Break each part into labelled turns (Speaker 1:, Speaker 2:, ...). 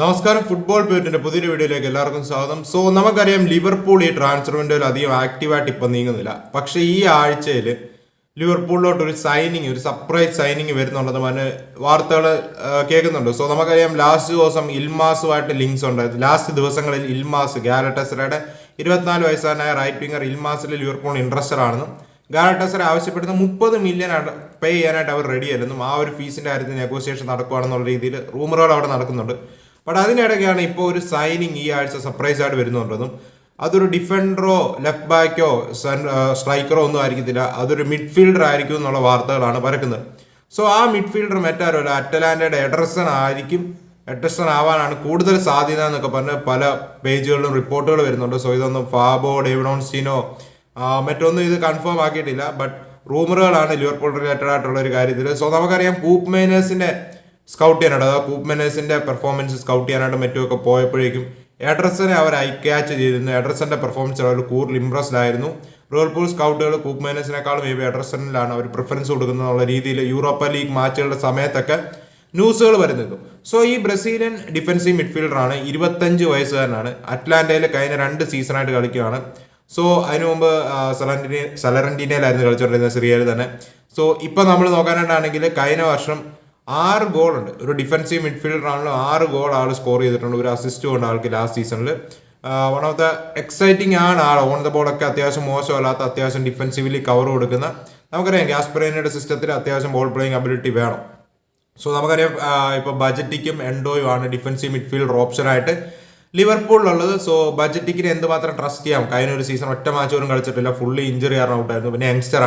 Speaker 1: നമസ്കാരം ഫുട്ബോൾ പേരിന്റെ പുതിയൊരു വീഡിയോയിലേക്ക് എല്ലാവർക്കും സ്വാഗതം. സോ നമുക്കറിയാം ലിവർപൂൾ ഈ ട്രാൻസ്ഫർ വിൻഡോയിൽ അധികം ആക്റ്റീവായിട്ട് ഇപ്പം നീങ്ങുന്നില്ല. പക്ഷേ ഈ ആഴ്ചയിൽ ലിവർപൂളിലോട്ട് ഒരു സൈനിങ് ഒരു സർപ്രൈസ് സൈനിങ് വരുന്നുണ്ടെന്ന് പറഞ്ഞ് വാർത്തകൾ കേൾക്കുന്നുണ്ട്. സോ നമുക്കറിയാം ലാസ്റ്റ് ദിവസം ഇൽമാസുമായിട്ട് ലിങ്ക്സ് ഉണ്ടായത് ലാസ്റ്റ് ദിവസങ്ങളിൽ ഇൽമാസ് ഗാലറ്റസറയുടെ ഇരുപത്തിനാല് വയസ്സുകാരനായ റൈറ്റ് വിംഗർ ഇൽമാസിൽ ലിവർപൂൾ ഇൻട്രസ്റ്റഡ് ആണെന്നും ഗാലറ്റസറ ആവശ്യപ്പെടുന്ന മുപ്പത് മില്യൺ പേ ചെയ്യാനായിട്ട് അവർ റെഡിയായിരുന്നു ആ ഒരു ഫീസിന്റെ കാര്യത്തിൽ നെഗോസിയേഷൻ നടക്കുകയാണെന്നുള്ള രീതിയിൽ റൂമറുകൾ അവിടെ നടക്കുന്നുണ്ട്. ബട്ട് അതിനിടയ്ക്കാണ് ഇപ്പോൾ ഒരു സൈനിങ് ഈ ആഴ്ച സർപ്രൈസ് ആയിട്ട് വരുന്നുണ്ടെന്നും അതൊരു ഡിഫൻഡറോ ലെഫ്റ്റ് ബാക്കോ സ്ട്രൈക്കറോ ഒന്നും ആയിരിക്കത്തില്ല. അതൊരു മിഡ്ഫീൽഡർ ആയിരിക്കും എന്നുള്ള വാർത്തകളാണ് പരക്കുന്നത്. സോ ആ മിഡ്ഫീൽഡർ മറ്റാരുമല്ല അറ്റലാൻഡയുടെ എഡർസൺ ആയിരിക്കും എഡർസൺ ആവാനാണ് കൂടുതൽ സാധ്യത എന്നൊക്കെ പറഞ്ഞ് പല പേജുകളിലും റിപ്പോർട്ടുകൾ വരുന്നുണ്ട്. സോ ഇതൊന്നും ഫാബോ ഡേവിഡോൺസ്റ്റീനോ മറ്റൊന്നും ഇത് കൺഫേം ആക്കിയിട്ടില്ല. ബട്ട് റൂമറുകളാണ് ലിവർപൂൾ റിലേറ്റഡ് ആയിട്ടുള്ള ഒരു കാര്യത്തിൽ സോ നമുക്കറിയാം കൂപ്പ് മേനേഴ്സിന്റെ സ്കൗട്ട് ചെയ്യാനായിട്ട് അതായത് കൂപ്പ് മെനേഴ്സിന്റെ പെർഫോമൻസ് സ്കൗട്ട് ചെയ്യാനായിട്ട് മറ്റുമൊക്കെ പോയപ്പോഴേക്കും എഡ്രസ്സിനെ അവർ ഐ ക്യാച്ച് ചെയ്തിരുന്നു. എഡ്രസ്സിന്റെ പെർഫോമൻസ് അവർ കൂടുതൽ ഇംപ്രസ്ഡ് ആയിരുന്നു. റോൾപൂൾ സ്കൗട്ടുകൾ കൂപ്പ് മെനേഴ്സിനേക്കാളും മേ ബി അവർ പ്രിഫറൻസ് കൊടുക്കുന്നത് എന്നുള്ള രീതിയിൽ യൂറോപ്പ ലീഗ് മാച്ചുകളുടെ സമയത്തൊക്കെ ന്യൂസുകൾ വരുന്നത്. സോ ഈ ബ്രസീലിയൻ ഡിഫൻസീവ് മിഡ്ഫീൽഡറാണ് ഇരുപത്തഞ്ച് വയസ്സുകാരനാണ്. അറ്റ്ലാന്റയിൽ കഴിഞ്ഞ രണ്ട് സീസണായിട്ട് കളിക്കുകയാണ് സോ അതിനു മുമ്പ് സലന്റിനെ സലറന്റീനയിലായിരുന്നു കളിച്ചുകൊണ്ടിരുന്നത് സിറിയയിൽ തന്നെ. സോ ഇപ്പം നമ്മൾ നോക്കാനായിട്ടാണെങ്കിൽ കഴിഞ്ഞ വർഷം ആറ് ഗോൾ ഉണ്ട്. ഒരു ഡിഫൻസീവ് മിഡ്ഫീൽഡർ ആണല്ലോ ആറ് ഗോൾ ആൾ സ്കോർ ചെയ്തിട്ടുണ്ട്. ഒരു അസിസ്റ്റും ഉണ്ട് ആൾക്ക് ലാസ്റ്റ് സീസണിൽ വൺ ഓഫ് ദ എക്സൈറ്റിംഗ് ആണ് ആൾ ഓൺ ദ ബോളൊക്കെ അത്യാവശ്യം മോശമല്ലാത്ത അത്യാവശ്യം ഡിഫൻസീവ്ലി കവർ കൊടുക്കുന്ന. നമുക്കറിയാം ഗ്യാസ്പെറേനയുടെ സിസ്റ്റത്തിൽ അത്യാവശ്യം ബോൾ പ്ലേയിങ് അബിലിറ്റി വേണം. സോ നമുക്കറിയാം ഇപ്പോൾ ബജറ്റിക്കും എൻഡോയും ആണ് ഡിഫൻസീവ് മിഡ്ഫീൽഡർ ഓപ്ഷനായിട്ട് ലിവർപൂളിലുള്ളത്. സോ ബജറ്റിക്കിന് എന്തുമാത്രം ട്രസ്റ്റ് ചെയ്യാം? കഴിഞ്ഞ ഒരു സീസൺ ഒറ്റ മാച്ച് പോലും കളിച്ചിട്ടില്ല. ഫുള്ളി ഇഞ്ചറി കാരണം ഔട്ടായിരുന്നു പിന്നെ യങ്സ്റ്റർ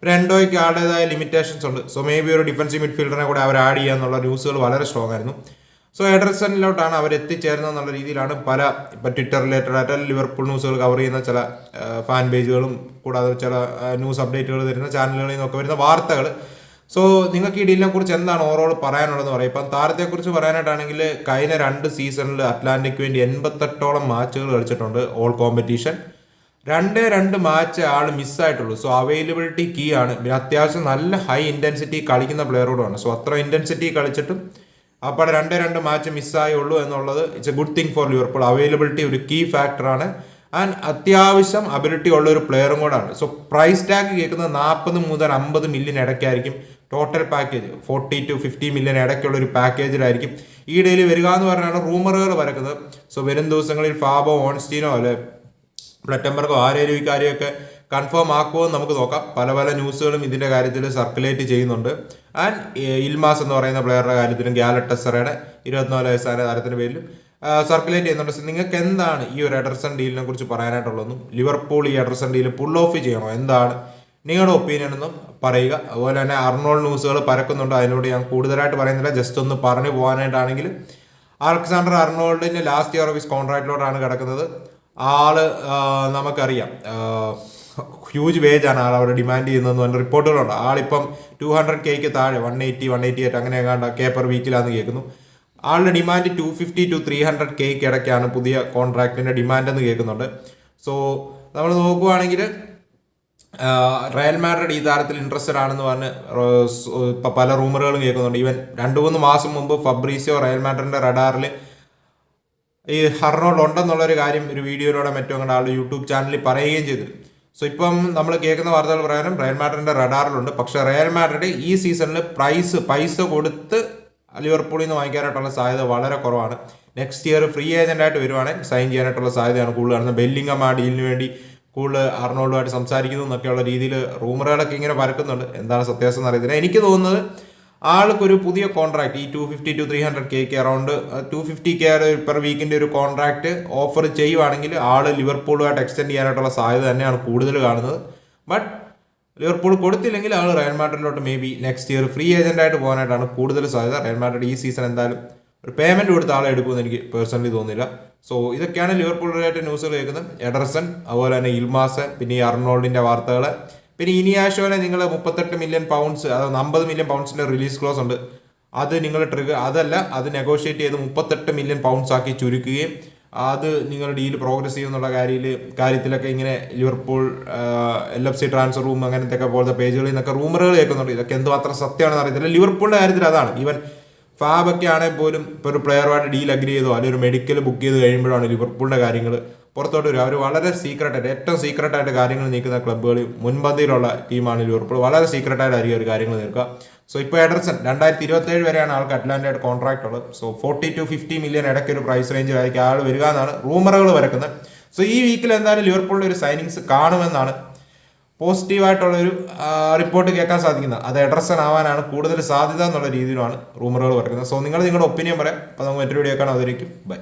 Speaker 1: പിന്നെ ആളുടേതായ ലിമിറ്റേഷൻസ് ഉണ്ട്. സോ മേ ബി ഒരു ഡിഫൻസീവ് മിഡ്ഫീൽഡറിനെ കൂടെ അവർ ആഡ് ചെയ്യാന്നുള്ള ന്യൂസുകൾ വളരെ സ്ട്രോങ് ആയിരുന്നു. സോ എഡർസണിലോട്ടാണ് അവർ എത്തിച്ചേരുന്നത് എന്നുള്ള രീതിയിലാണ് പല ഇപ്പം ട്വിറ്റർ റിലേറ്റഡ് ആയിട്ട് ലിവർപൂൾ ന്യൂസുകൾ കവർ ചെയ്യുന്ന ചില ഫാൻ പേജുകളും കൂടാതെ ചില ന്യൂസ് അപ്ഡേറ്റുകൾ തരുന്ന ചാനലുകളിൽ നിന്നൊക്കെ വരുന്ന വാർത്തകൾ. സോ നിങ്ങൾക്ക് ഈ ഡീലിനെ കുറിച്ച് എന്താണ് ഓവറോൾ പറയാനുള്ളതെന്ന് പറയാം. ഇപ്പം താരത്തെക്കുറിച്ച് പറയാനായിട്ടാണെങ്കിൽ കഴിഞ്ഞ രണ്ട് സീസണിൽ അറ്റ്ലാന്റിക് വേണ്ടി എൺപത്തെട്ടോളം മാച്ചുകൾ കളിച്ചിട്ടുണ്ട് ഓൾ കോമ്പറ്റീഷൻ രണ്ടേ രണ്ട് മാച്ച് ആൾ മിസ്സായിട്ടുള്ളൂ. സോ അവൈലബിലിറ്റി കീ ആണ്. അത്യാവശ്യം നല്ല ഹൈ ഇന്റൻസിറ്റി കളിക്കുന്ന പ്ലെയറോടുമാണ് സോ അത്ര ഇന്റൻസിറ്റി കളിച്ചിട്ടും അപ്പോൾ രണ്ടേ രണ്ട് മാച്ച് മിസ്സായുള്ളൂ എന്നുള്ളത് it's a good thing for Liverpool availability ഒരു കീ ഫാക്ടറാണ് ആൻഡ് അത്യാവശ്യം അബിലിറ്റി ഉള്ള ഒരു പ്ലെയറും കൂടാണ് സോ പ്രൈസ് ടാഗ് കേൾക്കുന്നത് നാൽപ്പത് മുതൽ അമ്പത് million ഇടയ്ക്കായിരിക്കും. Total package forty to fifty million ഇടയ്ക്കുള്ള ഒരു പാക്കേജിലായിരിക്കും ഈ ഇടയിൽ വരിക എന്ന് പറഞ്ഞാണ് റൂമറുകൾ വരക്കുന്നത്. സോ വരും ദിവസങ്ങളിൽ ഫാബോ ഓൺസ്റ്റീനോ അല്ലെ പ്ലറ്റംബർഗോ ആരേലും ഇക്കാര്യമൊക്കെ കൺഫേം ആക്കുമോ നമുക്ക് നോക്കാം. പല പല ന്യൂസുകളും ഇതിന്റെ കാര്യത്തിൽ സർക്കുലേറ്റ് ചെയ്യുന്നുണ്ട്. ആൻഡ് ഇൽമാസ് എന്ന് പറയുന്ന പ്ലെയറുടെ കാര്യത്തിലും ഗ്യാലട്ടസറയുടെ ഇരുപത്തിനാല് വയസ്സായ താരത്തിന്റെ പേരിലും സർക്കുലേറ്റ് ചെയ്യുന്നുണ്ട്. നിങ്ങൾക്ക് എന്താണ് ഈ ഒരു എഡർസൺ ഡീലിനെ കുറിച്ച് പറയാനായിട്ടുള്ളതെന്നും ലിവർപൂൾ ഈ എഡർസൺ ഡീൽ പുൾ ഓഫ് ചെയ്യണോ? എന്താണ്? നിങ്ങളുടെ ഒപ്പീനിയൻ എന്നും പറയുക. അതുപോലെ തന്നെ അർണോൾ ന്യൂസുകൾ പരക്കുന്നുണ്ട്. അതിനോട് ഞാൻ കൂടുതലായിട്ട് പറയുന്നില്ല. ജസ്റ്റ് ഒന്ന് പറഞ്ഞു പോകാനായിട്ടാണെങ്കിൽ അലക്സാണ്ടർ അർണോൾഡിന്റെ ലാസ്റ്റ് ഇയർ ഓഫ് ഹിസ് കോൺട്രാക്റ്റിലോട്ടാണ് കിടക്കുന്നത്. ആൾ നമുക്കറിയാം. ഹ്യൂജ് വേജ് ആണ് ആൾ അവിടെ ഡിമാൻഡ് ചെയ്യുന്നതെന്ന് പറഞ്ഞ റിപ്പോർട്ടുകളുണ്ട് ആളിപ്പം ടു ഹൺഡ്രഡ് കെക്ക് താഴെ one eighty one eighty eight അങ്ങനെ എങ്ങാണ്ട് കെ പെർ വീക്കിലാന്ന് കേൾക്കുന്നു. ആളുടെ demand two fifty to three hundred കെക്ക് ഇടയ്ക്കാണ് പുതിയ കോൺട്രാക്റ്റിന്റെ ഡിമാൻഡ് എന്ന് കേൾക്കുന്നുണ്ട്. സോ നമ്മൾ നോക്കുവാണെങ്കിൽ റയൽ മാഡ്രിഡ് ഈ താരത്തിൽ ഇൻട്രസ്റ്റഡ് ആണെന്ന് പറഞ്ഞ് പല റൂമറുകളും കേൾക്കുന്നുണ്ട്. ഈവൻ രണ്ട് മൂന്ന് മാസം മുമ്പ് ഫബ്രീസിയോ റയൽ മാഡ്രിഡിന്റെ റഡാറിൽ ഈ ഹർണോൾ ഉണ്ടെന്നുള്ള ഒരു കാര്യം ഒരു വീഡിയോയിലൂടെ മറ്റും അങ്ങോട്ട് ആൾ യൂട്യൂബ് ചാനലിൽ പറയുകയും ചെയ്തു. സോ ഇപ്പം നമ്മൾ കേൾക്കുന്ന വാർത്തകൾ പ്രകാരം റയൽ മാഡ്രിഡിന്റെ റഡാറിലുണ്ട്. പക്ഷേ റയൽ മാഡ്രിഡ് ഈ സീസണിൽ പ്രൈസ് പൈസ കൊടുത്ത് ലിവർപൂളിൽ നിന്ന് വാങ്ങിക്കാനായിട്ടുള്ള സാധ്യത വളരെ കുറവാണ്. നെക്സ്റ്റ് ഇയർ ഫ്രീ ഏജന്റ് ആയിട്ട് വരുവാണെങ്കിൽ സൈൻ ചെയ്യാനായിട്ടുള്ള സാധ്യതയാണ് കൂടുതൽ. കാണുന്നത് ബെല്ലിംഗം ആ ഡീലിന് വേണ്ടി കൂടുതൽ അർണോൾഡുമായിട്ട് സംസാരിക്കുന്നു എന്നൊക്കെയുള്ള രീതിയിൽ റൂമറുകളൊക്കെ ഇങ്ങനെ പരക്കുന്നുണ്ട്. എന്താണ് സത്യാവസ്ഥ എന്ന് അറിയത്തില്ല എനിക്ക് തോന്നുന്നത് ആൾക്കൊരു പുതിയ കോൺട്രാക്ട് ഈ two fifty to three hundred കെക്ക് around two fifty K per വീക്കിന്റെ ഒരു കോൺട്രാക്ട് ഓഫർ ചെയ്യുവാണെങ്കിൽ ആൾ ലിവർപൂളുമായിട്ട് എക്സ്റ്റെൻഡ് ചെയ്യാനായിട്ടുള്ള സാധ്യത തന്നെയാണ് കൂടുതൽ കാണുന്നത്. ബട്ട് ലിവർപൂൾ കൊടുത്തില്ലെങ്കിൽ ആൾ Real മാഡ്രിഡിലോട്ട് maybe next year free agent ആയിട്ട് പോകാനായിട്ടാണ് കൂടുതൽ സാധ്യത. റയൽ മാഡ്രിഡ് ഈ സീസൺ എന്തായാലും ഒരു പേയ്മെന്റ് കൊടുത്ത ആളെ എടുക്കുമെന്ന് എനിക്ക് പേഴ്സണലി തോന്നുന്നില്ല. സോ ഇതൊക്കെയാണ് ലിവർപൂളിലായിട്ട് ന്യൂസുകൾ കേൾക്കുന്നത്. എഡർസൺ അതുപോലെ തന്നെ ഇൽമാസ് പിന്നെ ഈ അർണോൾഡിന്റെ വാർത്തകൾ പിന്നെ ഇനിയാഷോനെ നിങ്ങൾ മുപ്പത്തെട്ട് മില്യൺ പൗണ്ട്സ് അതായത് അമ്പത് മില്യൺ പൗണ്ട്സിന്റെ റിലീസ് ക്ലോസ് ഉണ്ട്. അത് നിങ്ങൾ ട്രിഗർ അതല്ല അത് നെഗോഷിയേറ്റ് ചെയ്ത് മുപ്പത്തെട്ട് മില്യൺ പൗണ്ട്സ് ആക്കി ചുരുക്കുകയും അത് നിങ്ങൾ ഡീൽ പ്രോഗ്രസ് ചെയ്യുമെന്നുള്ള കാര്യത്തിൽ കാര്യത്തിലൊക്കെ ഇങ്ങനെ Liverpool L F C transfer room അങ്ങനത്തെ ഒക്കെ പോലത്തെ പേജുകളിൽ നിന്നൊക്കെ റൂമറുകൾ കേൾക്കുന്നുണ്ട്. ഇതൊക്കെ എന്തുമാത്രം സത്യമാണെന്ന് അറിയത്തില്ല. ലിവർപൂളിന്റെ കാര്യത്തിൽ അതാണ്. ഈവൻ ഫാബൊക്കെ ആണെങ്കിൽ പോലും ഇപ്പോൾ ഒരു പ്ലെയറുമായിട്ട് ഡീൽ അഗ്രി ചെയ്തോ അല്ലെങ്കിൽ ഒരു മെഡിക്കൽ ബുക്ക് ചെയ്ത് കഴിയുമ്പോഴാണ് ലിവർപൂളിന്റെ കാര്യങ്ങൾ പുറത്തോട്ട് വരും. അവർ വളരെ സീക്രട്ടായിട്ട് ഏറ്റവും സീക്രട്ടായിട്ട് കാര്യങ്ങൾ നീക്കുന്ന ക്ലബ്ബുകൾ മുൻപന്തിയിലുള്ള ടീമാണ് ലിവർപൂൾ വളരെ സീക്രട്ടായിട്ടായിരിക്കും അവർ കാര്യങ്ങൾ നീക്കുക. സോ ഇപ്പോൾ എഡർസൺ രണ്ടായിരത്തി ഇരുപത്തി ഏഴ് വരെയാണ് ആൾക്ക് അറ്റ്ലാന്റയുടെ കോൺട്രാക്ട് ഉള്ളത്. So forty to fifty million ഇടയ്ക്ക് ഒരു പ്രൈസ് റേഞ്ചിലായിരിക്കും ആൾ വരിക എന്നാണ് റൂമറുകൾ വരക്കുന്നത്. സോ ഈ വീക്കിൽ എന്തായാലും ലിവർപൂളിന്റെ ഒരു സൈനിങ്സ് കാണുമെന്നാണ് പോസിറ്റീവായിട്ടുള്ള ഒരു റിപ്പോർട്ട് കേൾക്കാൻ സാധിക്കുന്നത്. അത് എഡർസൺ ആവാനാണ് കൂടുതൽ സാധ്യത എന്നുള്ള രീതിയിലാണ് റൂമറുകൾ പറയുന്നത് സോ നിങ്ങൾ നിങ്ങളുടെ ഒപ്പീനിയൻ പറയാം. അപ്പോൾ നമുക്ക് മറ്റൊരു വീഡിയോ കാണാം. അതിലേക്കും ബൈ